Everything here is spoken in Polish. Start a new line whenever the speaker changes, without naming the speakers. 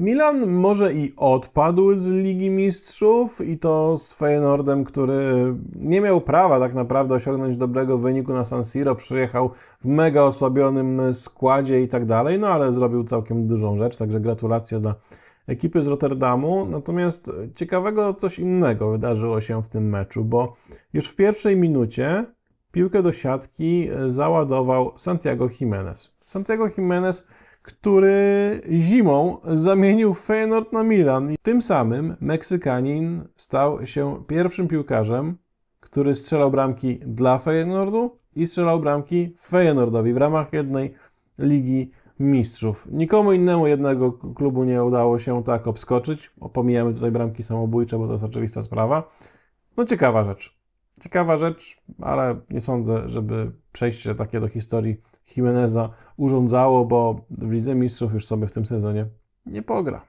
Milan może i odpadł z Ligi Mistrzów i to z Feyenoordem, który nie miał prawa tak naprawdę osiągnąć dobrego wyniku na San Siro, przyjechał w mega osłabionym składzie i tak dalej, no ale zrobił całkiem dużą rzecz, także gratulacje dla ekipy z Rotterdamu. Natomiast ciekawego coś innego wydarzyło się w tym meczu, bo już w pierwszej minucie piłkę do siatki załadował Santiago Jimenez. Santiago Jimenez który zimą zamienił Feyenoord na Milan. I tym samym Meksykanin stał się pierwszym piłkarzem, który strzelał bramki dla Feyenoordu i strzelał bramki Feyenoordowi w ramach jednej Ligi Mistrzów. Nikomu innemu jednego klubu nie udało się tak obskoczyć. Pomijamy tutaj bramki samobójcze, bo to jest oczywista sprawa. No ciekawa rzecz. Ciekawa rzecz, ale nie sądzę, żeby przejście takie do historii Jimeneza urządzało, bo w Lidze Mistrzów już sobie w tym sezonie nie pogra.